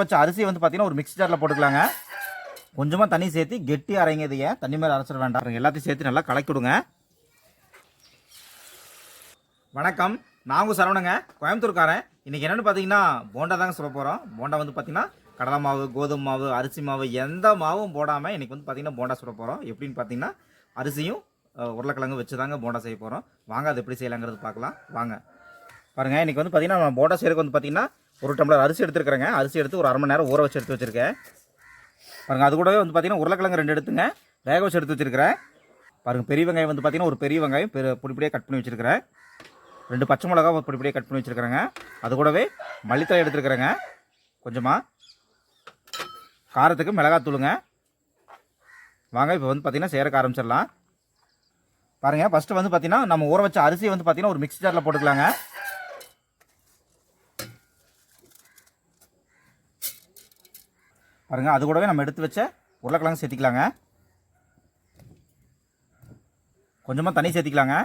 வச்ச அரிசி வந்து பார்த்தீங்கன்னா ஒரு மிக்ஸ் ஜாரில் போட்டுக்கலாங்க. கொஞ்சமாக தண்ணி சேர்த்து கெட்டி அரைங்க இதைய. தண்ணி மேலே அரைச்சிட வேண்டாம். எல்லாத்தையும் சேர்த்து நல்லா கலக்கி விடுங்க. வணக்கம். நான் உங்கள் சரவணங்க. கோயம்புத்தூர்காரன். இன்றைக்கி என்னென்னு பார்த்தீங்கன்னா போண்டா தாங்க சொல்ல போகிறோம் போண்டா வந்து பார்த்தீங்கன்னா கடலை மாவு கோதுமை மாவு அரிசி மாவு எந்த மாவும் போடாமல் இன்றைக்கி வந்து பார்த்தீங்கன்னா போண்டா சொல்ல போகிறோம் எப்படின்னு பார்த்தீங்கன்னா அரிசியும் உருளைக்கிழங்கு வச்சு தாங்க போண்டா செய்ய போகிறோம் வாங்க அது எப்படி செய்யலாங்கிறது பார்க்கலாம். வாங்க. பாருங்கள் இன்றைக்கி வந்து பார்த்திங்கன்னா நம்ம போண்டா செய்கிறதுக்கு வந்து பார்த்தீங்கன்னா ஒரு டம்ளர் அரிசி எடுத்துருக்குறேங்க. அரிசி எடுத்து ஒரு அரை மணி நேரம் ஊற வச்சு எடுத்து வச்சுருக்கேன். பாருங்கள் அது கூடவே வந்து பார்த்திங்கன்னா உருளைக்கிழங்கு ரெண்டு எடுத்துங்க. வேக வச்சு எடுத்து வச்சுருக்கிறேன். பாருங்கள் பெரிய வெங்காயம் வந்து பார்த்தீங்கன்னா ஒரு பெரிய வெங்காயம் பெரு பொடிப்படியாக கட் பண்ணி வச்சுருக்கிறேன். ரெண்டு பச்சை மிளகா பொடிப்படியாக கட் பண்ணி வச்சுருக்கிறேங்க. அது கூடவே மல்லித்தலை எடுத்துருக்குறேங்க. கொஞ்சமாக காரத்துக்கு மிளகாத்தூளுங்க. வாங்க இப்போ வந்து பார்த்திங்கன்னா சேரக்க ஆரம்பிச்சிடலாம். பாருங்கள் ஃபஸ்ட்டு வந்து பார்த்திங்கன்னா நம்ம ஊற வச்ச அரிசி வந்து பார்த்தீங்கன்னா ஒரு மிக்ஸி ஜாரில் போட்டுக்கலாங்க. பாருங்கள் அது கூடவே நம்ம எடுத்து வச்ச உருளைக்கிழங்கு சேர்த்திக்கலாங்க. கொஞ்சமாக தண்ணி சேர்த்திக்கலாங்க.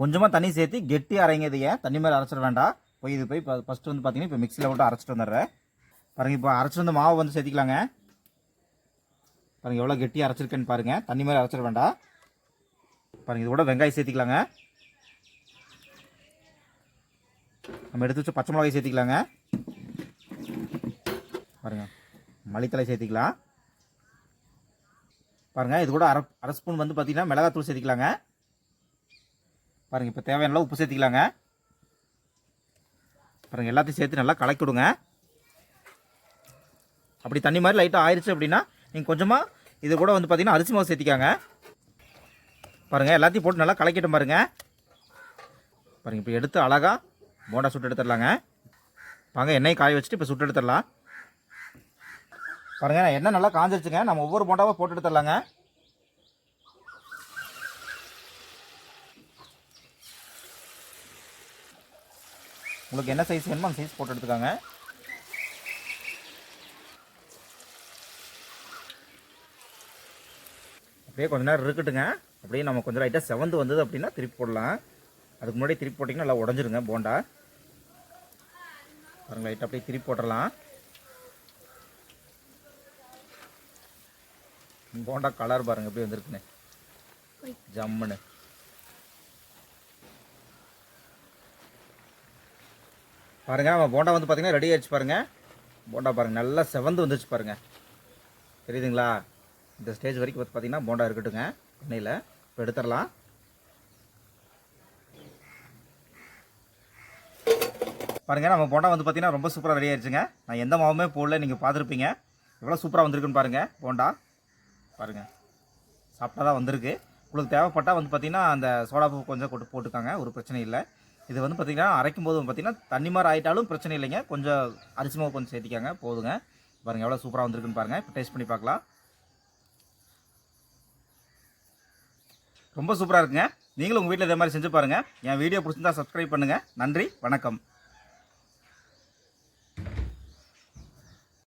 கொஞ்சமாக தண்ணி சேர்த்து கெட்டி அரைங்க இதைய தண்ணி மேலே அரைச்சிட வேண்டாம். போய் இது போய் இப்போ ஃபஸ்ட்டு வந்து பார்த்தீங்கன்னா இப்போ மிக்சியில் போட்டு அரைச்சிட்டு வந்துடுறேன். பாருங்கள் இப்போ அரைச்சிட்டு வந்து மாவு வந்து சேர்த்திக்கலாங்க. பாருங்கள் எவ்வளோ கெட்டி அரைச்சிருக்கேன்னு பாருங்கள் தண்ணி மேலே அரைச்சிட வேண்டாம். பாருங்கள் இது கூட வெங்காயம் சேர்த்திக்கலாங்க. நம்ம எடுத்து வச்ச பச்சை மிளகாய் சேர்த்திக்கலாங்க. பாருங்கள் மல்லித்தலை சேர்த்திக்கலாம். பாருங்கள் இது கூட அரை அரை ஸ்பூன் வந்து பார்த்தீங்கன்னா மிளகாத்தூள் சேர்த்திக்கலாங்க. பாருங்கள் இப்போ தேவையான உப்பு சேர்த்திக்கலாங்க. பாருங்கள் எல்லாத்தையும் சேர்த்து நல்லா கலக்கி விடுங்க. அப்படி தண்ணி மாதிரி லைட்டாக ஆயிடுச்சு அப்படின்னா நீங்கள் கொஞ்சமாக இது கூட வந்து பார்த்தீங்கன்னா அரிசி மாவு சேர்த்திக்காங்க. பாருங்கள் எல்லாத்தையும் போட்டு நல்லா கலக்கிட்டு பாருங்க. பாருங்கள் இப்போ எடுத்து அழகாக போண்டா சுட்டு எடுத்துடலாங்க. பாருங்கள் எண்ணெய் காய வச்சுட்டு இப்போ சுட்டு எடுத்துடலாம். பாருங்க என்ன நல்லா காஞ்சிருச்சுங்க. நம்ம ஒவ்வொரு போண்டாவாக போட்டு எடுத்துடலாங்க உங்களுக்கு என்ன சைஸ் வேணுமோ அந்த சைஸ் போட்டு எடுத்துக்காங்க. அப்படியே கொஞ்ச நேரம் இருக்கட்டுங்க. அப்படியே நம்ம கொஞ்சம் லைட்டாக செவந்து வந்தது அப்படின்னா திருப்பி போடலாம். அதுக்கு முன்னாடி திருப்பி போட்டிங்கன்னா நல்லா உடஞ்சிருங்க போண்டா. பாருங்க லைட்டாக அப்படியே திருப்பி போட்டுடலாம். போண்டா கலர் பாருங்க எப்படி வந்திருக்குன்னு. ஜம்முன்னு. பாருங்க நம்ம போண்டா வந்து பார்த்தீங்கன்னா ரெடி ஆயிடுச்சு பாருங்க. போண்டா பாருங்க நல்லா செவந்து வந்துருச்சு பாருங்க. தெரியுதுங்களா? இந்த ஸ்டேஜ் வரைக்கும் வந்து பார்த்தீங்கன்னா போண்டா இருக்கட்டுங்க. எண்ணெயில் இப்போ எடுத்துடலாம். பாருங்க நம்ம போண்டா வந்து பார்த்தீங்கன்னா ரொம்ப சூப்பராக ரெடி ஆயிடுச்சுங்க. நான் எந்த மாவுமே போடல நீங்கள் பார்த்துருப்பீங்க. எவ்வளோ சூப்பராக வந்திருக்குன்னு பாருங்க போண்டா. பாருங்க. சாப்பிட்டா தான் வந்திருக்கு. உங்களுக்கு தேவைப்பட்டால் வந்து பார்த்தீங்கன்னா அந்த சோடா பூ கொஞ்சம் கொட்டு போட்டுக்காங்க ஒரு பிரச்சனை இல்லை. இது வந்து பார்த்திங்கன்னா அரைக்கும் போது பார்த்தீங்கன்னா தண்ணி மாதிரி ஆகிட்டாலும் பிரச்சனை இல்லைங்க. கொஞ்சம் அரிசி மாவு கொஞ்சம் சேர்த்திக்காங்க போதுங்க. பாருங்கள் எவ்வளோ சூப்பராக வந்திருக்குன்னு பாருங்கள் இப்போ டேஸ்ட் பண்ணி பார்க்கலாம். ரொம்ப சூப்பராக இருக்குங்க. நீங்களும் உங்கள் வீட்டில் இதே மாதிரி செஞ்சு பாருங்கள் என் வீடியோ பிடிச்சிருந்தா சப்ஸ்கிரைப் பண்ணுங்கள் நன்றி வணக்கம்.